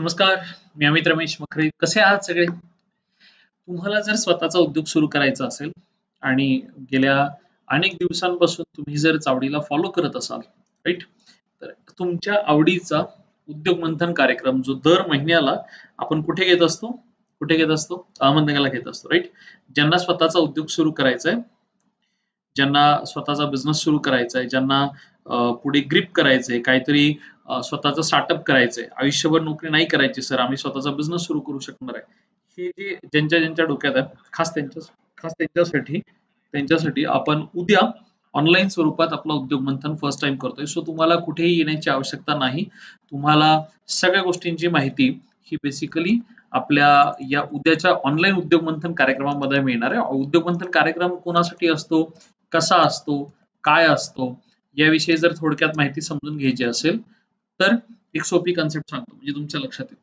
नमस्कार मी अमित रमेश मखरे कसे आहात सगळे? तुम्हाला जर स्वतःचा उद्योग सुरू करायचा असेल आणि गेल्या अनेक दिवसांपासून तुम्ही जर चावडीला फॉलो करत असाल राईट तर तुमच्या आवडीचा उद्योग मंथन कार्यक्रम जो दर महिन्याला आपण कुठे घेत असतो? कुठे घेत असतो? अहमदनगरला घेत असतो राईट ज्यांना स्वतःचा उद्योग सुरू करायचा आहे ज्यांना स्वतःचा बिझनेस सुरू करायचा आहे ज्यांना पुढे ग्रिप करायचंय काहीतरी स्वतःचं स्टार्टअप करायचंय आयुष्यभर नोकरी नाही करायची सर आम्ही स्वतःचा बिझनेस सुरू करू शकणार आहे. हे जे ज्यांच्या ज्यांच्या डोक्यात आहे खास त्यांच्या खास त्यांच्यासाठी त्यांच्यासाठी आपण उद्या ऑनलाईन स्वरूपात आपला उद्योग मंथन फर्स्ट टाइम करतोय. सो तुम्हाला कुठेही येण्याची आवश्यकता नाही. तुम्हाला सगळ्या गोष्टींची माहिती ही बेसिकली आपल्या या उद्याच्या ऑनलाईन उद्योग मंथन कार्यक्रमामध्ये मिळणार आहे. उद्योग मंथन कार्यक्रम कोणासाठी असतो? कसा असतो काय असतो याविषयी जर थोडक्यात माहिती समजून घ्यायची असेल तर एक सोपी कन्सेप्ट सांगतो म्हणजे तुमच्या लक्षात येईल.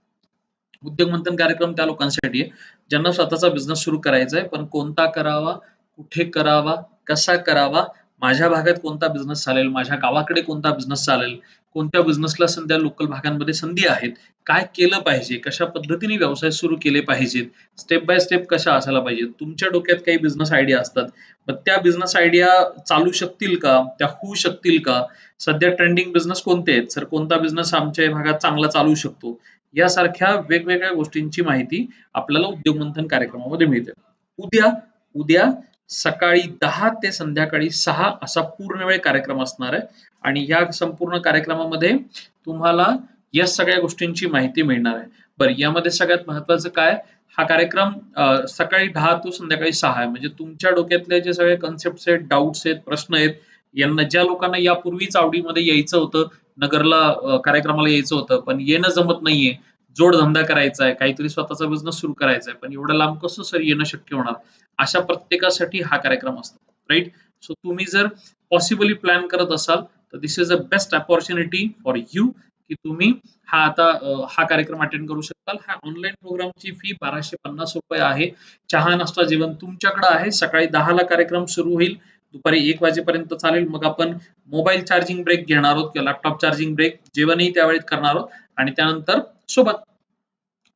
उद्योग मंथन कार्यक्रम त्या लोकांसाठी आहे ज्यांना स्वतःचा बिझनेस सुरू करायचा आहे पण कोणता करावा कुठे करावा कसा करावा माझ्या भागात कोणता बिझनेस चालेल? माझ्या गावाकडे कोणता बिझनेस चालेल? कोणत्या बिझनेसला सध्या लोकल भागांमध्ये संधी आहेत? काय केलं पाहिजे? कशा पद्धतीने व्यवसाय सुरू केले पाहिजेत? स्टेप बाय स्टेप कशा असायला पाहिजेत? तुमच्या डोक्यात काही बिझनेस आयडिया असतात. मग त्या बिझनेस आयडिया चालू शकतील का? त्या होऊ शकतील का? सध्या ट्रेंडिंग बिझनेस कोणते आहेत? सर कोणता बिझनेस आमच्या भागात चांगला चालू शकतो? यासारख्या वेगवेगळ्या गोष्टींची माहिती आपल्याला उद्योग मंथन कार्यक्रमामध्ये मिळते. उद्या उद्या सकाळी दहा ते संध्याकाळी सहा असा पूर्ण वेळ कार्यक्रम असणार आहे. आणि या संपूर्ण कार्यक्रमामध्ये तुम्हाला या सगळ्या गोष्टींची माहिती मिळणार आहे. बरं यामध्ये सगळ्यात महत्वाचं काय? हा कार्यक्रम अं, सकाळी दहा ते संध्याकाळी सहा आहे. म्हणजे तुमच्या डोक्यातले जे सगळे कन्सेप्ट आहेत डाऊट्स आहेत प्रश्न आहेत यांना ज्या लोकांना यापूर्वीच आवडीमध्ये यायचं होतं नगरला कार्यक्रमाला यायचं होतं पण येणं जमत नाहीये जोडधंदा करायचा आहे काहीतरी स्वतःचा बिझनेस सुरू करायचा आहे पण एवढं लांब कसं सर येणं शक्य होणार? अशा प्रत्येकासाठी हा कार्यक्रम असतो राईट सो तुम्ही जर पॉसिबली प्लॅन करत असाल तर this is a best opportunity for you की तुम्ही हा आता हा कार्यक्रम अटेंड करू शकताल. हा ऑनलाईन प्रोग्रामची फी बाराशे पन्नास रुपये आहे. चहा नाश्ता जेवण तुमच्याकडे आहे. सकाळी दहाला कार्यक्रम सुरू होईल. दुपारी एक वाजेपर्यंत चालेल. मग आपण मोबाईल चार्जिंग ब्रेक घेणार आहोत किंवा लॅपटॉप चार्जिंग ब्रेक जेवणही त्यावेळेत करणार आहोत. आणि त्यानंतर सोबत.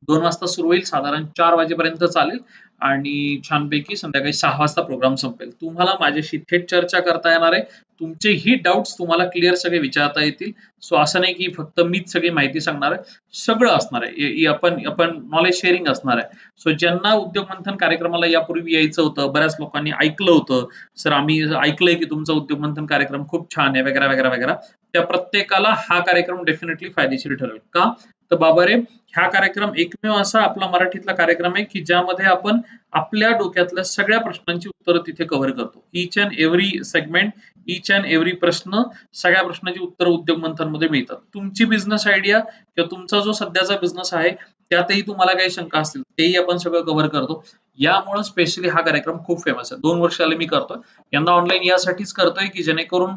दोन वाजता सुरू होईल साधारण चार वाजेपर्यंत चालेल. आणि छानपैकी संध्याकाळी सहा वाजता प्रोग्राम संपेल. तुम्हाला माझ्याशी थेट चर्चा करता येणार आहे. तुमचे ही डाऊट्स तुम्हाला क्लिअर सगळे विचारता येतील. सो असं नाही की फक्त मीच सगळी माहिती सांगणार आहे. सगळं असणार आहे. आपण आपण नॉलेज शेअरिंग असणार आहे. सो ज्यांना उद्योग मंथन कार्यक्रमाला यापूर्वी यायचं होतं बऱ्याच लोकांनी ऐकलं होतं. सर आम्ही ऐकलंय की तुमचा उद्योग मंथन कार्यक्रम खूप छान आहे वगैरे वगैरे वगैरे. त्या प्रत्येकाला हा कार्यक्रम डेफिनेटली फायदेशीर ठरेल. का? तर बाबा रे हा कार्यक्रम एकमेव असा आपला मराठीतला कार्यक्रम आहे की ज्यामध्ये आपण आपल्या डोक्यातल्या सगळ्या प्रश्नांची उत्तरं तिथे कव्हर करतो. Each and every segment each and every प्रश्न सगळ्या प्रश्नाची उत्तर उद्योग मंथनमध्ये मिळतात. तुमची बिझनेस आयडिया किंवा तुमचा जो सध्याचा बिझनेस आहे त्यातही तुम्हाला काही शंका असतील तेही आपण सगळं कव्हर करतो. यामुळे स्पेशली हा कार्यक्रम खूप फेमस आहे. दोन वर्ष आले मी करतोय. यंदा ऑनलाईन यासाठीच करतोय की जेणेकरून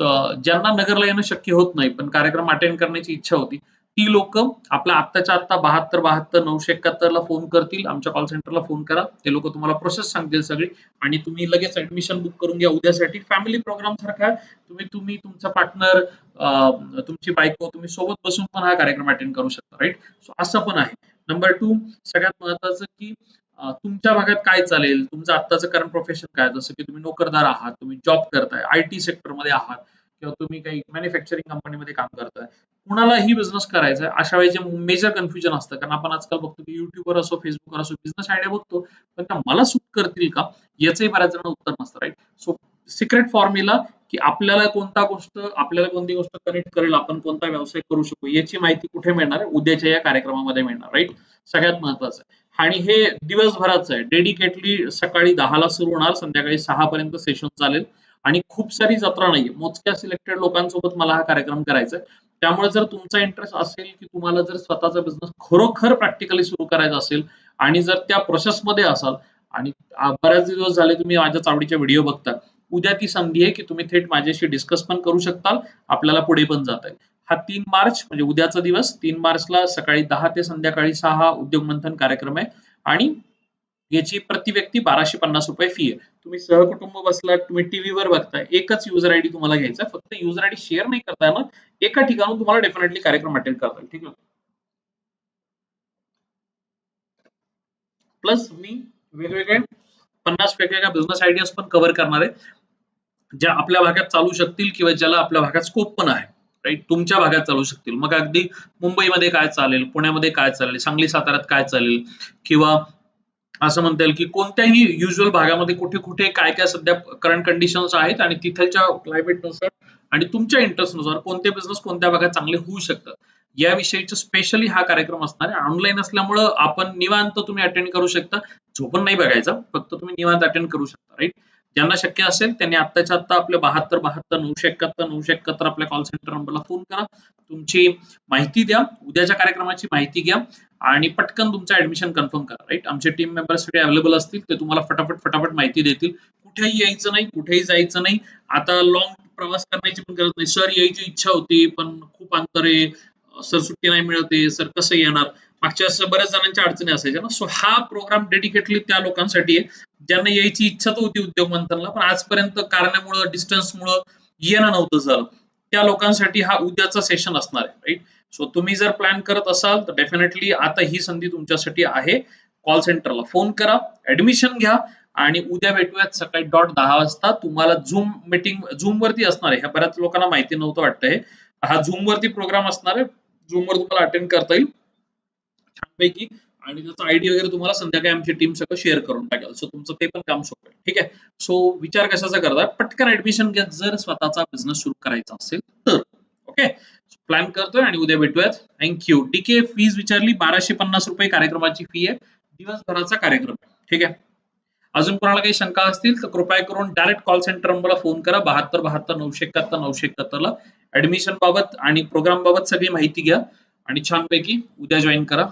ज्यांना नगरला येणं शक्य होत नाही पण कार्यक्रम अटेंड करण्याची इच्छा होती ती लोक आपल्या आत्ताच्या आत्ता बहात्तर बहात्तर नऊशे एकाहत्तर ला फोन करतील आमच्या कॉल सेंटरला फोन करा ते लोक तुम्हाला प्रोसेस सांगतील सगळी आणि तुम्ही लगेच ऍडमिशन बुक करून घ्या उद्यासाठी फॅमिली प्रोग्राम सारखा तुम्ही तुम्ही तुमचा पार्टनर तुमची बायको तुम्ही सोबत बसून पण हा कार्यक्रम अटेंड करू शकता राईट सो असं पण आहे. नंबर टू सगळ्यात महत्वाचं की तुमच्या भागात काय चालेल? तुमचं आत्ताचं करंट प्रोफेशन काय? जसं की तुम्ही नोकरदार आहात तुम्ही जॉब करताय आय टी सेक्टरमध्ये आहात किंवा तुम्ही काही मॅन्युफॅक्चरिंग कंपनीमध्ये काम करताय. कुणालाही बिझनेस करायचा आहे अशा वेळेचे मेजर कन्फ्युजन असतं. कारण आपण आजकाल बघतो की युट्यूबवर असो फेसबुकवर असो बिझनेस आयडिया बघतो. पण त्या मला सूट करतील का? याचंही बऱ्याच जण उत्तर नसतं राईट सो सिक्रेट फॉर्म्युला की आपल्याला कोणता गोष्ट आपल्याला कोणती गोष्ट कनेक्ट करेल आपण कोणता व्यवसाय करू शकू याची माहिती कुठे मिळणार? आहे उद्याच्या या कार्यक्रमामध्ये मिळणार राईट सगळ्यात महत्वाचं आहे. आणि हे दिवसभराचं आहे. डेडिकेटली सकाळी दहाला सुरू होणार संध्याकाळी सहा पर्यंत सेशन चालेल. आणि खूप सारी जत्रा नाहीये. मोजक्या सिलेक्टेड लोकांसोबत मला हा कार्यक्रम करायचा आहे. त्यामुळे जर तुमचा इंटरेस्ट असेल की तुम्हाला जर स्वतःचा बिझनेस खरोखर प्रॅक्टिकली सुरू करायचा असेल आणि जर त्या प्रोसेसमध्ये असाल आणि बऱ्याच दिवस झाले तुम्ही माझ्या चावडीचे व्हिडिओ बघता उद्या ती संधी आहे की तुम्ही थेट माझ्याशी डिस्कस पण करू शकताल. आपल्याला पुढे पण जाता येईल. हा तीन मार्च म्हणजे उद्याचा दिवस तीन मार्चला सकाळी दहा ते संध्याकाळी सहा हा उद्योग मंथन कार्यक्रम आहे. आणि याची प्रति व्यक्ती बाराशे पन्नास रुपये फी आहे. तुम्ही सहकुटुंब बसलात तुम्ही टीव्हीवर बघताय एकच युजर आयडी तुम्हाला घ्यायचा फक्त युजर आयडी शेअर नाही करता येणार. एका ठिकाणून तुम्हाला डेफिनेटली कार्यक्रम अटेंड करता येईल. ठीक आहे? प्लस मी वेगवेगळे पन्नास वेगवेगळ्या बिझनेस आयडियाज पण कव्हर करणार आहे ज्या आपल्या भागात चालू शकतील किंवा ज्याला आपल्या भागात स्कोप पण आहे. राईट तुमच्या भागात चालू शकतील. मग अगदी मुंबईमध्ये काय चालेल? पुण्यामध्ये काय चालेल? सांगली साताऱ्यात काय चालेल? किंवा असं म्हणता येईल की कोणत्याही युजल भागामध्ये कुठे कुठे काय काय सध्या करंट कंडिशन्स आहेत आणि तिथलच्या क्लायमेटनुसार आणि तुमच्या इंटरेस्टनुसार कोणते बिझनेस कोणत्या भागात चांगले होऊ शकतात? याविषयीचा स्पेशली हा कार्यक्रम असणार आहे. ऑनलाईन असल्यामुळं आपण निवांत तुम्ही अटेंड करू शकता. झोपून नाही बघायचा फक्त तुम्ही निवांत अटेंड करू शकता. राईट ज्यांना शक्य असेल त्यांनी आत्ताच्या आत्ता आपल्या बहात्तर बहात्तर नऊशे एकाहत्तर नऊशे एकाहत्तर आपल्या कॉल सेंटर नंबरला फोन करा. तुमची माहिती द्या. उद्याच्या कार्यक्रमाची माहिती घ्या. आणि पटकन तुमचं ऍडमिशन कन्फर्म करा राईट आमचे टीम मेंबर्स सगळे अवेलेबल असतील ते तुम्हाला फटाफट फटाफट माहिती देतील. कुठेही यायचं नाही कुठेही जायचं नाही. आता लॉंग प्रवास करण्याची पण गरज नाही. सर यायची इच्छा होती पण खूप अंतर आहे सर सुट्टी नाही मिळते सर कसं येणार? मागच्या असं बऱ्याच जणांच्या अडचणी असायच्या ना. सो हा प्रोग्राम डेडिकेटली त्या लोकांसाठी आहे. ज्यांना यायची इच्छा तर होती उद्योग मंथनला पण आजपर्यंत कारणामुळं डिस्टन्समुळं येणं नव्हतं झालं. त्या लोकांसाठी हा उद्याचा सेशन असणार आहे राईट सो तुम्ही जर प्लॅन करत असाल तर डेफिनेटली आता ही संधी तुमच्यासाठी आहे. कॉल सेंटरला फोन करा ऍडमिशन घ्या आणि उद्या भेटूयात सकाळी डॉट दहा वाजता. तुम्हाला झूम मीटिंग झूम वरती असणार आहे. ह्या बऱ्याच लोकांना माहिती नव्हतं वाटतं हे हा झूम वरती प्रोग्राम असणार आहे. झूम वर तुम्हाला अटेंड करता येईल. छानपैकी. आणि त्याचा आयडी वगैरे तुम्हाला संध्याकाळी आमची टीम सगळं शेअर करून टाकेल. सो तुमचं ते पण काम सोपं आहे. ठीक आहे? सो विचार कशाचा करता पटकन ऍडमिशन घ्या. जर स्वतःचा बिझनेस सुरू करायचा असेल तर. ओके प्लॅन करतोय आणि उद्या भेटूयात. थँक्यू डीके फीज विचारली. बाराशे पन्नास रुपये कार्यक्रमाची फी आहे. दिवसभराचा कार्यक्रम आहे. ठीक आहे? अजून कोणाला काही शंका असतील तर कृपया करून डायरेक्ट कॉल सेंटर नंबरला फोन करा. बहात्तर बहात्तर नऊशे एकाहत्तर नऊशे एकाहत्तरला. ऍडमिशन बाबत आणि प्रोग्राम बाबत सगळी माहिती घ्या. आणि छानपैकी उद्या जॉईन करा.